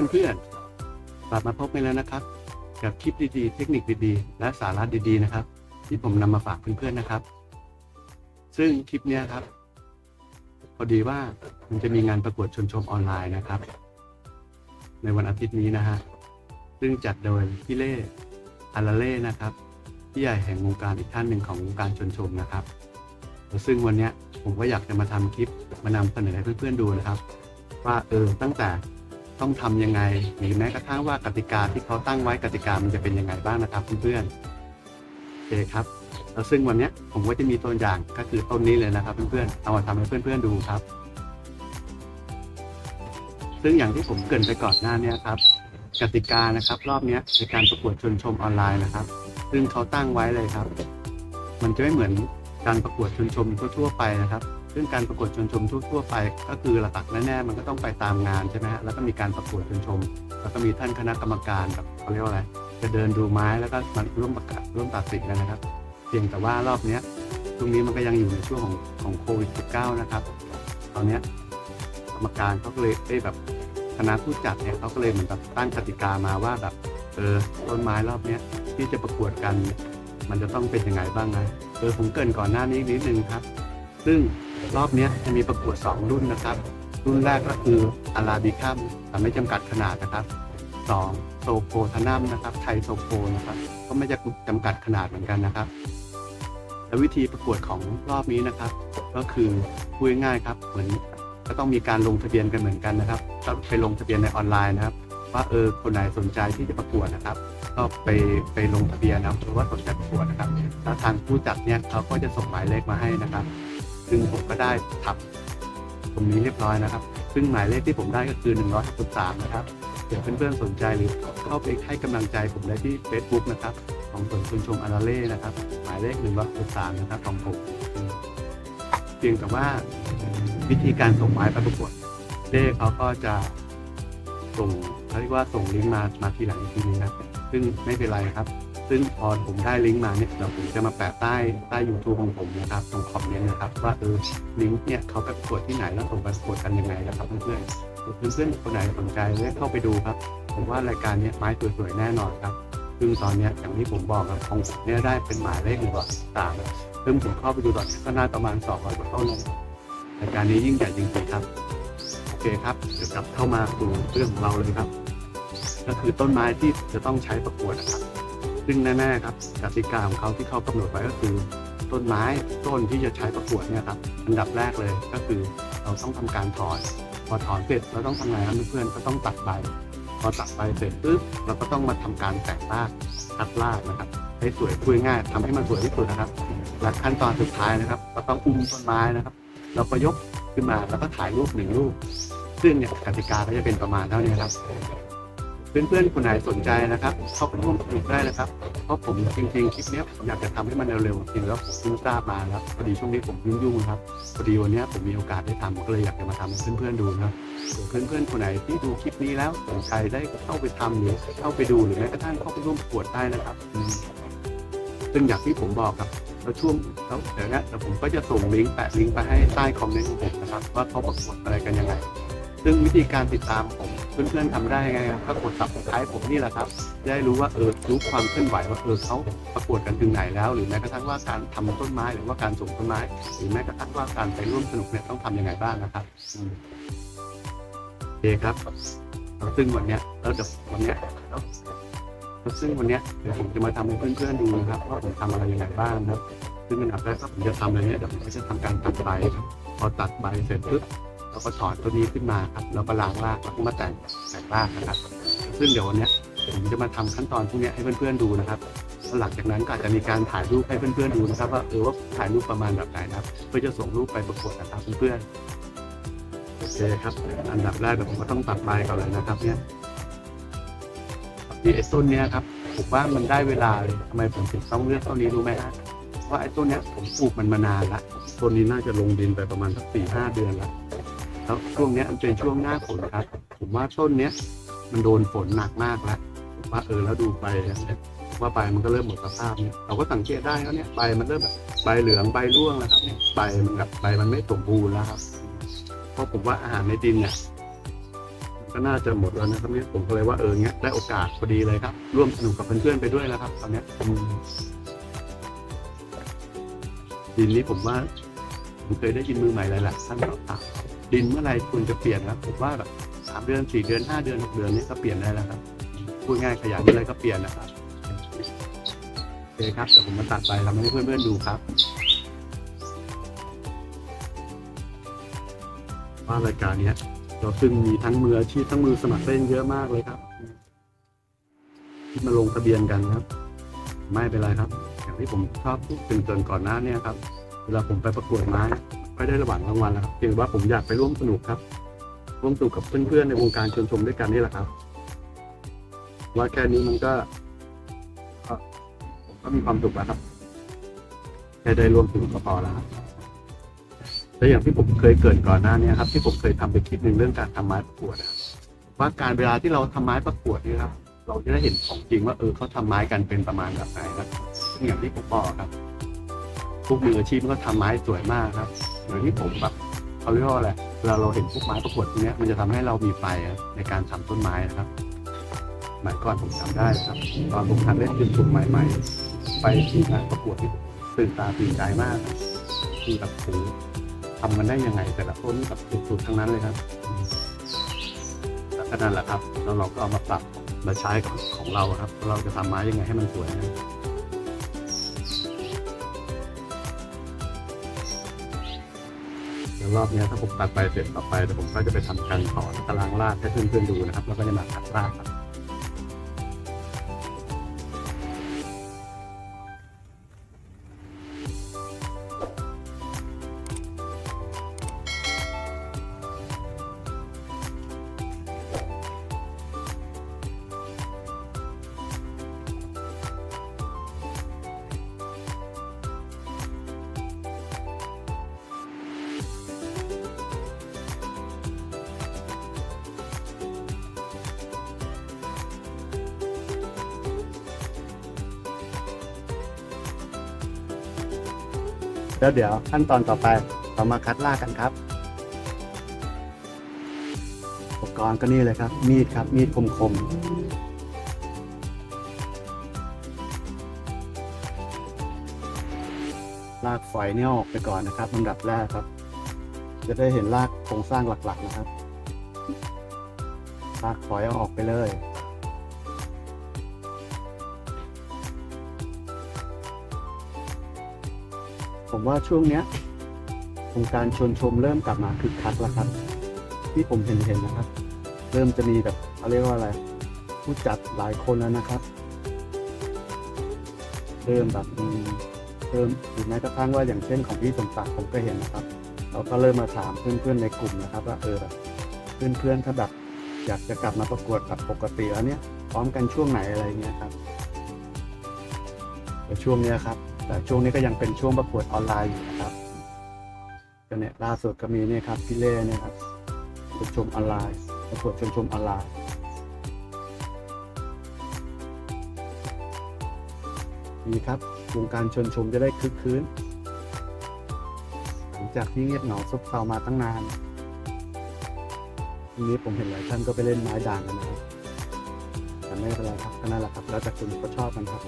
ับเพื่อนๆกลับมาพบกันแล้วนะครับ กับคลิปดีๆ เทคนิคดีๆ และสาระดีๆนะครับ ที่ผมนำมาฝากเพื่อนๆนะครับ ซึ่งคลิปนี้ครับ พอดีว่ามันจะมีงานประกวดชนชมออนไลน์นะครับ ในวันอาทิตย์นี้นะฮะซึ่งจัดโดยพี่เล่อาราเล่นะครับพี่ใหญ่แห่งวงการอีกท่านหนึ่งของวงการชนชมนะครับซึ่งวันนี้ผมก็อยากจะมาทำคลิปมานำเสนอให้เพื่อนๆดูนะครับ ว่าเออตั้งแต่ ต้องทำยังไง หรือแม้กระทั่งว่ากติกาที่เขาตั้งไว้กติกามันจะเป็นยังไงบ้างนะครับเพื่อนๆโอเคครับแล้วซึ่งวันนี้ผมก็จะมีตัวอย่างก็คือต้นนี้เลยนะครับเพื่อนๆเอามาทำให้เพื่อนๆดูครับ ซึ่งอย่างที่ผมเกรินไปก่อนหน้านี้ครับกติกานะครับ รอบนี้ในการประกวดชนชมออนไลน์นะครับ ซึ่งเขาตั้งไว้เลยครับ มันจะไม่เหมือนการประกวดชนชมทั่วๆไปนะครับ ซึ่งการประกวดชนชมทั่วๆไป ก็คือหลักๆแน่ๆมันก็ต้องไปตามงานใช่ไหมฮะแล้วก็มีการประกวดชนชม แล้วก็มีท่านคณะกรรมการแบบเขาเรียกว่าอะไรจะเดินดูไม้แล้วก็มาร่วมประกาศร่วมตัดสินกันนะครับ เพียงแต่ว่ารอบเนี้ยตรงนี้มันก็ยังอยู่ในช่วงของของโควิด -19 นะครับ ตอนเนี้ยกรรมการเขาก็เลยได้แบบคณะผู้จัดเนี่ยเขาก็เลยเหมือนกับตั้งกติกามาว่าแบบเออต้นไม้รอบเนี้ยที่จะประกวดกัน มันจะต้องเป็นยังไงบ้างนะเออผมเกรินก่อนหน้านี้นิดนึงครับ ซึ่ง รอบนี้จะมีประกวด 2 รุ่นนะครับ รุ่นแรกก็คืออาราบิคัมแต่ไม่จำกัดขนาดนะครับ2โซโพทานัมนะครับไทยโซโพนะครับ ก็ไม่จะจำกัดขนาดเหมือนกันนะครับ และวิธีประกวดของรอบนี้นะครับ ก็คือพูดง่ายครับ เหมือนก็ต้องมีการลงทะเบียนกันเหมือนกันนะครับก็ไปลงทะเบียนในออนไลน์นะครับ ว่าเออคนไหนสนใจที่จะประกวดนะครับก็ไปไปลงทะเบียนนะครับหรือว่าสนใจประกวดนะครับแล้วทางผู้จัดเนี่ยเขาก็จะส่งหมายเลขมาให้นะครับ ซึ่งผมก็ได้ทับตรงนี้เรียบร้อยนะครับ ซึ่งหมายเลขที่ผมได้ก็คือ 163 นะครับเดี๋ยวเพื่อนๆสนใจหรือเข้าไปให้กำลังใจผมได้ที่ Facebook นะครับ ของสวนคุณชมอาราเล่นะครับ หมายเลข 163 นะครับของผมเพียงแต่ว่าวิธีการส่งหมายประกวดเลขเขาก็จะส่งเขาเรียกว่าส่งลิงก์มามาทีหลังอีกทีนึงนะครับ ซึ่งไม่เป็นไรครับ ซึ่งพอผมได้ลิงก์มาเนี่ยเดี๋ยวผมจะมาแปะใต้ใต้ YouTube ของผมนะครับตรงคอมเมนต์นะครับว่าเออลิงก์เนี่ยเขาไปประกวดที่ไหนแล้วส่งไปประกวดกันยังไงนะครับเพื่อนๆเพื่อนๆคนไหนสนใจเลยเข้าไปดูครับผมว่ารายการนี้ไม้สวยๆแน่นอนครับซึ่งตอนนี้อย่างที่ผมบอกครับของผมเนี่ยได้เป็นหมายเลขหนึ่งร้อยสามซึ่งผมเข้าไปดูตอนนี้ก็น่าประมาณสองร้อยกว่าต้นเลยรายการนี้ยิ่งใหญ่จริงๆครับโอเคครับเดี๋ยวกลับเข้ามาสู่เรื่องของเราเลยครับ ก็คือต้นไม้ที่จะต้องใช้ประกวดนะครับ ซึ่งแน่ๆครับกติกาของเขาที่เขากำหนดไว้ก็คือต้นไม้ต้นที่จะใช้ประกวดเนี่ยครับอันดับแรกเลยก็คือเราต้องทำการถอนพอถอนเสร็จเราต้องทำไงครับเพื่อนก็ต้องตัดใบพอตัดใบเสร็จปุ๊บเราก็ต้องมาทำการแต่งรากตัดรากนะครับให้สวยพูดง่ายๆทำให้มันสวยที่สุดนะครับและขั้นตอนสุดท้ายนะครับก็ต้องอุ้มต้นไม้นะครับ เราก็ยกขึ้นมาแล้วก็ถ่ายรูปหนึ่งรูปซึ่งเนี่ยกติกาก็จะเป็นประมาณเท่านี้ครับ เพื่อนๆคนไหนสนใจนะครับเข้าไปร่วมสนุกได้นะครับ เพราะผมจริงๆคลิปนี้ผมอยากจะทำให้มันเร็วๆจริงแล้วผมเพิ่งทราบมาแล้วพอดีช่วงนี้ผมยุ่งๆครับพอดีวันนี้ผมมีโอกาสได้ทำก็เลยอยากจะมาทำให้เพื่อนๆดูนะครับเพื่อนๆคนไหนที่ดูคลิปนี้แล้วสนใจได้เข้าไปทำหรือเข้าไปดูหรือแม้กระทั่งเข้าไปร่วมประกวดได้นะครับซึ่งอย่างที่ผมบอกครับแล้วช่วงแล้วเดี๋ยวนี้เดี๋ยวผมก็จะส่งลิงก์แปะลิงก์ไปให้ใต้คอมเมนต์ของผมนะครับ ว่าเขาประกวดอะไรกันยังไง ซึ่งวิธีการติดตามผมเพื่อนๆทำได้ยังไงครับก็กด subscribe ผมนี่แหละครับได้รู้ว่าเออรู้ความเคลื่อนไหวว่าเออเขาประกวดกันถึงไหนแล้ว หรือแม้กระทั่งว่าการทำต้นไม้หรือว่าการส่งต้นไม้ หรือแม้กระทั่งว่าการไปร่วมสนุกเนี่ยต้องทำยังไงบ้างนะครับโอเคครับซึ่งวันเนี้ยแล้วเดี๋ยววันเนี้ยแล้วซึ่งวันเนี้ยเดี๋ยวผมจะมาทำให้เพื่อนๆดูนะครับว่าผมทำอะไรยังไงบ้างนะครับซึ่งอันดับแรกก็ผมจะทำอะไรเนี่ยเดี๋ยวผมก็จะทำการตัดใบครับพอตัดใบเสร็จปุ๊บ เราก็ถอนตัวนี้ขึ้นมาครับแล้วก็ล้างรากแล้วก็มาแต่งแต่งรากนะครับ ซึ่งเดี๋ยววันนี้ผมจะมาทำขั้นตอนพวกนี้ให้เพื่อนๆดูนะครับหลังจากนั้นก็อาจจะมีการถ่ายรูปให้เพื่อนๆดูนะครับ ว่าเออว่าถ่ายรูปประมาณแบบไหนนะครับ เพื่อจะส่งรูปไปประกวดนะครับเพื่อนๆโอเคครับ อันดับแรกเดี๋ยวผมก็ต้องตัดใบก่อนเลยนะครับ เนี่ยที่ไอ้ต้นเนี้ยครับผมว่ามันได้เวลาเลยทำไมผมถึงต้องเลือกต้นนี้รู้ไหมฮะว่าไอ้ต้นเนี้ยผมปลูกมันมานานละต้นนี้น่าจะลงดินไปประมาณสักสี่ห้าเดือนละ แล้วช่วงเนี้ยมันเป็นช่วงหน้าฝนครับ ผมว่าต้นเนี้ยมันโดนฝนหนักมากแล้วผมว่าเออแล้วดูใบนะว่าใบมันก็เริ่มหมดสภาพเนี่ยเราก็สังเกตได้แล้วเนี่ยใบมันเริ่มแบบใบเหลืองใบร่วงแล้วครับเนี่ยใบมันแบบใบมันไม่สมบูรณ์แล้วครับเพราะผมว่าอาหารในดินเนี่ยก็น่าจะหมดแล้วนะครับเนี่ยผมก็เลยว่าเออเนี้ยได้โอกาสพอดีเลยครับ ร่วมสนุกกับเพื่อนๆไปด้วยแล้วครับ ตอนเนี้ยดินนี้ผมว่าผมเคยได้ยินมือใหม่หลายๆท่านบอกอะ ดินเมื่อไรควรจะเปลี่ยนครับผมว่าแบบสามเดือนสี่เดือนห้าเดือนหกเดือนนี้ก็เปลี่ยนได้แล้วครับพูดง่ายขยันอไรก็เปลี่ยนนะครับโอเคครับเดี๋ยวผมมาตัดไปทำให้เพื่อนๆดูครับ ว่ารายการเนี้ยเราซึ่งมีทั้งมืออาชีพทั้งมือสมัครเล่นเยอะมากเลยครับ ที่มาลงทะเบียนกันครับ ไม่เป็นไรครับ อย่างที่ผมชอบพูดเกินๆก่อนหน้าเนี่ยครับ เวลาผมไปประกวดไม้ ไม่ได้ระหว่างรางวัลแล้วครับเพียงว่าผมอยากไปร่วมสนุกครับ ร่วมสนุกกับเพื่อนๆในวงการชวนชมด้วยกันนี่แหละครับ ว่าแค่นี้มันก็ก็ผมก็มีความสุขแล้วครับแค่ได้ร่วมสนุกก็พอแล้วครับและอย่างที่ผมเคยเกรินก่อนหน้านี้ครับ ที่ผมเคยทำไปคลิปหนึ่งเรื่องการทำไม้ประกวดนะครับว่าการเวลาที่เราทำไม้ประกวดนี่ครับ เราจะได้เห็นของจริงว่าเออเขาทำไม้กันเป็นประมาณแบบไหนครับอย่างที่ผมบอกครับทุกมืออาชีพก็ทำไม้สวยมากครับ ยที่ผมแบบเขาเรียกว่าอะไรเวลาเราเห็นพวกไม้ประกวดพวกนี้มันจะทำให้เรามีไฟในการทำต้นไม้นะครับสมัยก่อนผมจำได้ครับ ตอนผมทำเล่นจุดชุมใหม่ๆ ไปที่งานประกวดที่ตื่นตาตื่นใจมากครับที่แบบโอ้ทำมันได้ยังไง แต่ละต้นแบบสุดๆทั้งนั้นเลยครับแล้วก็นั่นแหละครับ แล้วเราก็เอามาปรับมาใช้ของเราครับ เราจะทำไม้ยังไงให้มันสวยนะ รอบนี้ถ้าผมตัดไปเสร็จต่อไปเดี๋ยวผมก็จะไปทำการถอนตารางรากให้เพื่อนๆดูนะครับ แล้วก็จะมาตัดรากครับ แล้วเดี๋ยวขั้นตอนต่อไปเรามาคัดลากกันครับ อุปกรณ์ก็นี่เลยครับ มีดครับมีดคมๆลากฝอยเนี่ยออกไปก่อนนะครับลำดับแรกครับ จะได้เห็นลากโครงสร้างหลักๆนะครับ ลากฝอยเอาออกไปเลย ผมว่าช่วงเนี้ยโครงการชวนชมเริ่มกลับมาคึกคักแล้วครับ ที่ผมเห็นเห็นนะครับ เริ่มจะมีแบบเขาเรียกว่าอะไร ผู้จัดหลายคนแล้วนะครับ เริ่มแบบเริ่มหรือแม้กระทั่งว่าอย่างเช่นของพี่สมศักดิ์ผมก็เห็นนะครับ เราก็เริ่มมาถามเพื่อนๆในกลุ่มนะครับ ว่าเออแบบเพื่อนๆถ้าแบบอยากจะกลับมาประกวดแบบปกติแล้วเนี่ยพร้อมกันช่วงไหนอะไรเงี้ยครับช่วงเนี้ยครับ แต่ช่วงนี้ก็ยังเป็นช่วงประกวดออนไลน์อยู่นะครับก็เนี่ยล่าสุดก็มีเนี่ยครับพี่เล่เนี่ยครับชวนชมออนไลน์ประกวดชวนชมออนไลน์ดีครับวงการชนชมจะได้คึกคืนหลังจากที่เงียบเหงาซบเซามาตั้งนานทีนี้ผมเห็นหลายท่านก็ไปเล่นไม้ด่างกันนะครับแต่ไม่เป็นไรครับก็นั่นแหละครับ แล้วแต่คุณก็ชอบกันครับ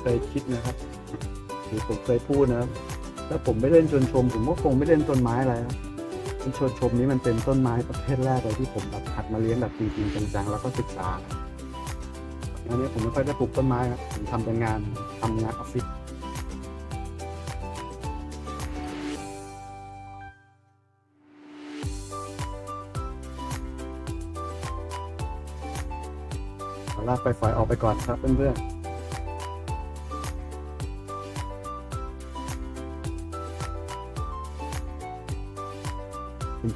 เคยคิดนะครับหรือผมเคยพูดนะครับถ้าผมไม่เล่นชนชม ผมก็คงไม่เล่นต้นไม้อะไรครับชนชมนี้มันเป็นต้นไม้ประเภทแรกเลยที่ผมแบบหัดมาเลี้ยงแบบจริงๆจังๆแล้วก็ศึกษาอันนี้ผมไม่ค่อยได้ปลูกต้นไม้ครับผมทำแต่งานทำงานออฟฟิศลากไปฝอยออกไปก่อนครับเพื่อนๆ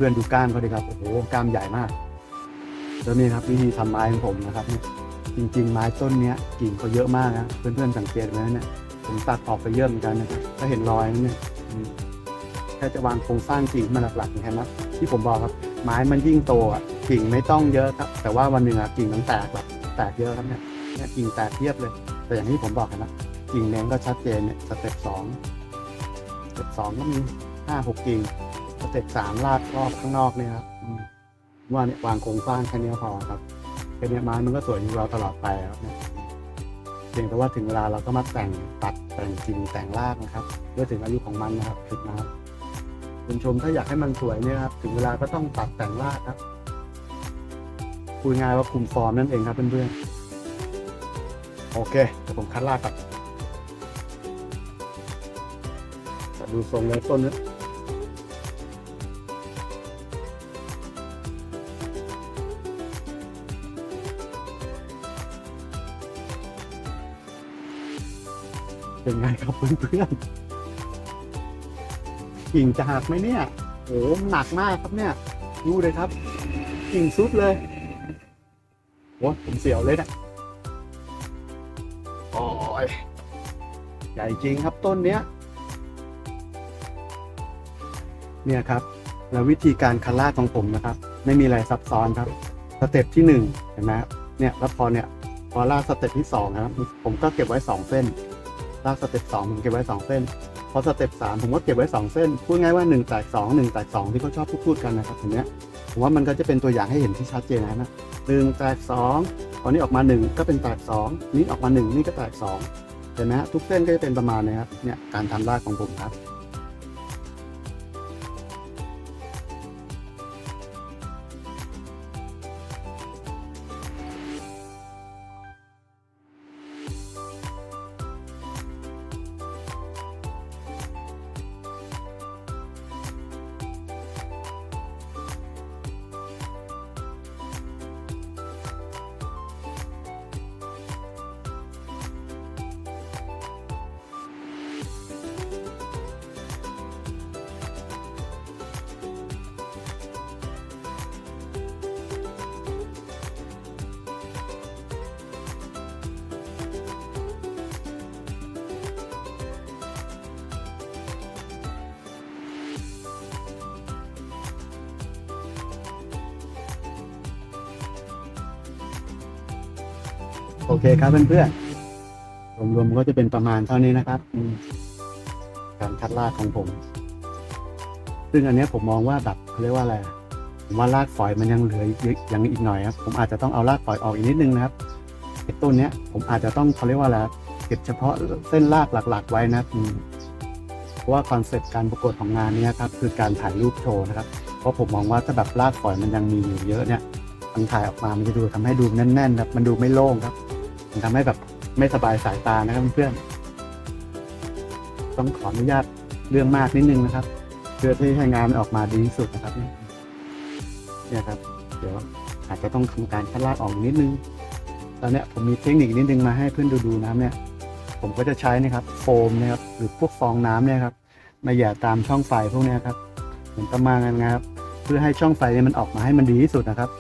พื่อนๆดูก้านเขาดิครับ โอ้โหก้านใหญ่มาก แล้วนี่ครับวิธีทำไม้ของผมนะครับเนี่ยจริง ๆ ไม้ต้นเนี้ยกิ่งเขาเยอะมากนะเพื่อนๆสังเกตไหมเนี่ยผมตัดออกไปเยอะเหมือนกันนะครับก็เห็นรอยนั่นเนี่ยแค่จะวางโครงสร้างกิ่งมันหลักๆเห็นไหมที่ผมบอกครับไม้มันยิ่งโตอะกิ่งไม่ต้องเยอะครับ แต่ว่าวันหนึ่งอะกิ่งมันแตกแบบแตกเยอะครับเนี่ยเนี่ยกิ่งแตกเทียบเลย แต่อย่างที่ผมบอกนไหมกิ่งเน้นก็ชัดเจนเนี่ยสเต็ปสองสเต็ปสองก็มีห้าหกกิ่ง สเต็ปสามลากรอบข้างนอกเนี่ยครับว่าเนี่ยวางโครงสร้างแค่นี้พอครับแค่นี้ไม้มันก็สวยอยู่เราตลอดไปครับเนี่ยเพียงแต่ว่าถึงเวลาเราก็มาแต่งตัดแต่งกิ่งแต่งรากนะครับเมื่อถึงอายุของมันนะครับถึงนะครับคุณชมถ้าอยากให้มันสวยเนี่ยครับถึงเวลาก็ต้องตัดแต่งรากครับพูดง่ายว่าคุมฟอร์มนั่นเองครับเพื่อนๆโอเคเดี๋ยวผมคัดรากก่อนดูทรงเลยต้นเนี้ เป็นไงครับเพื่อนๆกิ่งจะหักไหมเนี่ยโอ้มันหนักมากครับเนี่ย ดูเลยครับ กิ่งสุดเลยโอ้ผมเสียวเลยนะโอ้ยใหญ่จริงครับต้นเนี้ย เนี่ยครับ แล้ววิธีการคัดลาดของผมนะครับ ไม่มีอะไรซับซ้อนครับสเต็ปที่หนึ่งเห็นไหมครับเนี่ยแล้วพอเนี่ยพอลากสเต็ปที่สองนะครับ ผมก็เก็บไว้สองเส้น ลากสเต็ปสองผมเก็บไว้สองเส้น พอสเต็ปสามผมก็เก็บไว้สองเส้น พูดง่ายว่าหนึ่งแตกสองหนึ่งแตกสองที่เขาชอบพูดกันนะครับอย่างเนี้ยผมว่ามันก็จะเป็นตัวอย่างให้เห็นที่ชัดเจนนะนะหนึ่งแตกสองพอนี้ออกมาหนึ่งก็เป็นแตกสองนี่ออกมาหนึ่งนี่ก็แตกสองเห็นไหมฮะทุกเส้นก็จะเป็นประมาณนี้ครับเนี่ยการทำลากของผมครับ โอเคครับเพื่อนๆรวมๆก็จะเป็นประมาณเท่านี้นะครับการคัดลากของผม ซึ่งอันนี้ผมมองว่าแบบเขาเรียกว่าอะไรอะผมว่าลากฝอยมันยังเหลืออยังอีกหน่อยครับ ผมอาจจะต้องเอาลากฝอยออกอีกนิดนึงนะครับไอ้ต้นเนี้ย ผมอาจจะต้องเขาเรียกว่าอะไรเก็บเฉพาะเส้นลากหลัก ๆ ไว้นะครับเพราะว่าคอนเซปต์การประกวดของงานนี้ครับ คือการถ่ายรูปโชว์นะครับ เพราะผมมองว่าถ้าแบบลากฝอยมันยังมีอยู่เยอะเนี่ยมันถ่ายออกมามันจะดูทำให้ดูแน่นๆครับมันดูไม่โล่งครับ มันทำให้แบบไม่สบายสายตานะครับเพื่อนๆต้องขออนุญาตเรื่องมากนิดนึงนะครับ เพื่อที่ให้งานมันออกมาดีที่สุดนะครับเนี่ยครับ เดี๋ยวอาจจะต้องทำการคัดลากออกนิดนึง ตอนนี้ผมมีเทคนิคนิดนึงมาให้เพื่อนดูดูๆนะครับเนี่ยผมก็จะใช้นะครับ โฟมนะครับหรือพวกฟองน้ำเนี่ยครับมาหย่ตามช่องไฟพวกนี้ครับเหมือนประมาณนั้นนะครับ เพื่อให้ช่องไฟเนี่ยมันออกมาให้มันดีที่สุดนะครับ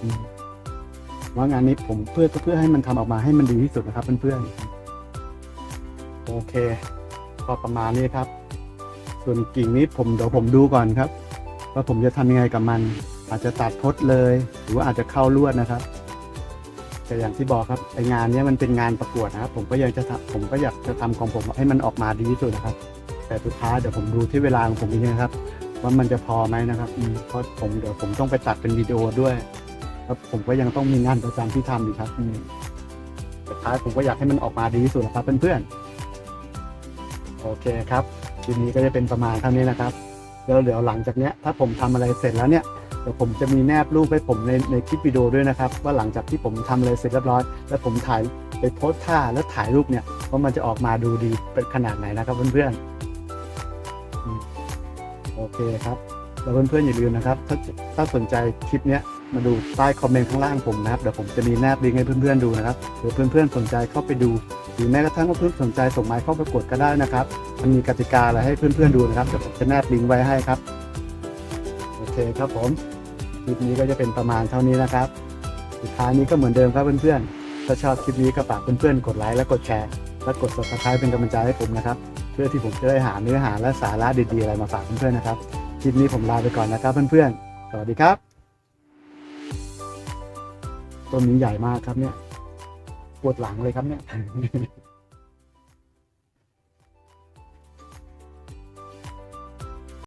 ว่างานนี้ผมเพื่อเพื่อให้มันทำออกมาให้มันดีที่สุดนะครับเพื่อนๆโอเคก็ประมาณนี้ครับ ส่วนกิ่งนี้ผมเดี๋ยวผมดูก่อนครับ ว่าผมจะทำยังไงกับมัน อาจจะตัดพดเลย หรือว่าอาจจะเข้าลวดนะครับ แต่อย่างที่บอกครับไองานนี้มันเป็นงานประกวดนะครับ ผมก็ยังจะผมก็อยากจะทำของผมให้มันออกมาดีที่สุดนะครับ แต่สุดท้ายเดี๋ยวผมดูที่เวลาของผมเองนะครับ ว่ามันจะพอไหมนะครับเพราะผมเดี๋ยวผมต้องไปตัดเป็นวิดีโอด้วย แล้วผมก็ยังต้องมีงานประจำที่ทำอยู่ครับอืมสุดท้ายผมก็อยากให้มันออกมาดีที่สุดนะครับเพื่อนๆโอเคครับคลิปนี้ก็จะเป็นประมาณเท่านี้นะครับแล้วเดี๋ยวหลังจากเนี้ยถ้าผมทำอะไรเสร็จแล้วเนี่ยเดี๋ยวผมจะมีแนบรูปให้ผมในในคลิปวิดีโอด้วยนะครับ ว่าหลังจากที่ผมทำอะไรเสร็จเรียบร้อย แล้วผมถ่ายไปโพสท่าแล้วถ่ายรูปเนี่ยว่ามันจะออกมาดูดีเป็นขนาดไหนนะครับเพื่อนๆอืมโอเคครับแล้วเพื่อนๆอย่าลืมนะครับ ถ้าถ้าสนใจคลิปเนี้ย มาดูใต้คอมเมนต์ข้างล่างผมนะครับเดี๋ยวผมจะมีแนบลิงก์ให้เพื่อนๆดูนะครับหรือเพื่อนๆสนใจเข้าไปดู หรือแม้กระทั่งว่าเพื่อนสนใจส่งไม้เข้าประกวดก็ได้นะครับ มันมีกติกาอะไรให้เพื่อนๆดูนะครับเดี๋ยวผมจะแนบลิงก์ไว้ให้ครับโอเคครับผมคลิปนี้ก็จะเป็นประมาณเท่านี้นะครับสุดท้ายนี้ก็เหมือนเดิมครับเพื่อนๆถ้าชอบคลิปนี้ก็ฝากเพื่อนๆกดไลค์และกดแชร์และกด subscribe เป็นกำลังใจให้ผมนะครับเพื่อที่ผมจะได้หาเนื้อหาและสาระดีๆอะไรมาฝากเพื่อนๆนะครับคลิปนี้ผมลาไปก่อนนะครับเพื่อนๆ สวัสดีครับ ต้นนี้ใหญ่มากครับเนี่ย ปวดหลังเลยครับเนี่ย